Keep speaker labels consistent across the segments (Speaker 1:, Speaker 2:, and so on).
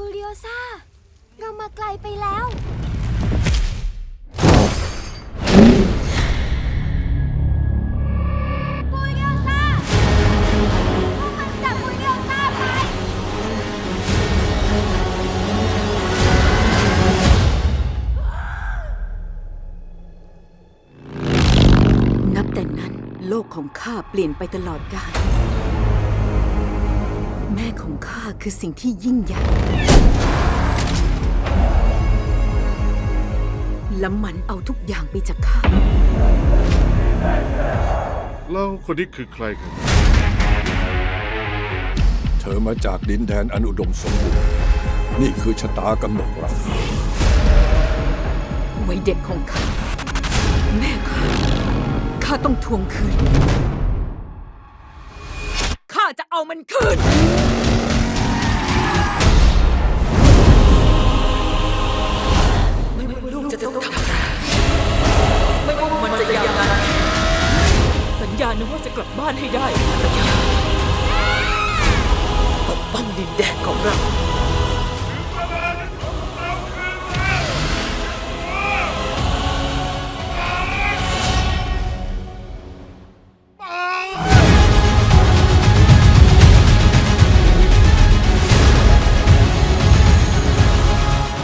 Speaker 1: ฟูริโอซาเรามาไกลไปแล้ว ฟูริโอซาพวกมันจับฟูริโอซาไป
Speaker 2: นับแต่นั้นโลกของข้าเปลี่ยนไปตลอดกาล ของข้าคือสิ่งที่ยิ่งใหญ่ และมันเอาทุกอย่างไปจากข้า
Speaker 3: แล้วคนนี้คือใครกัน
Speaker 4: เธอมาจากดินแดนอันอุดมสมบูรณ์ นี่คือชะตากำหนดรัก
Speaker 2: วัยเด็กของข้า แม่ข้า ข้าต้องทวงคืน ข้าจะเอามันคืน
Speaker 5: นะว่าจะกลับบ้านให้ได้สัญญาปกป้องดินแดนของเรา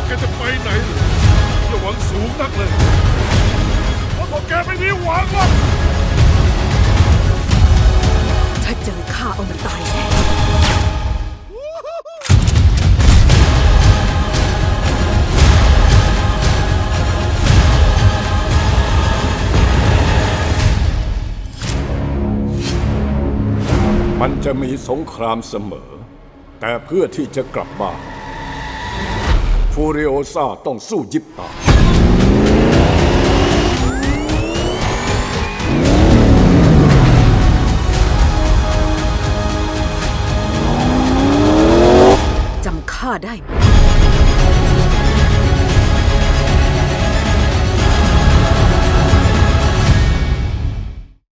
Speaker 3: แกจะไปไหนอย่าหวังสูงนักเลยเพราะพวกแกไม่มีหวังหรอก
Speaker 4: มันจะมีสงครามเสมอ แต่เพื่อที่จะกลับบ้านฟูริโอซาต้องสู้ยิบตาย
Speaker 2: จำข้าได้ไหม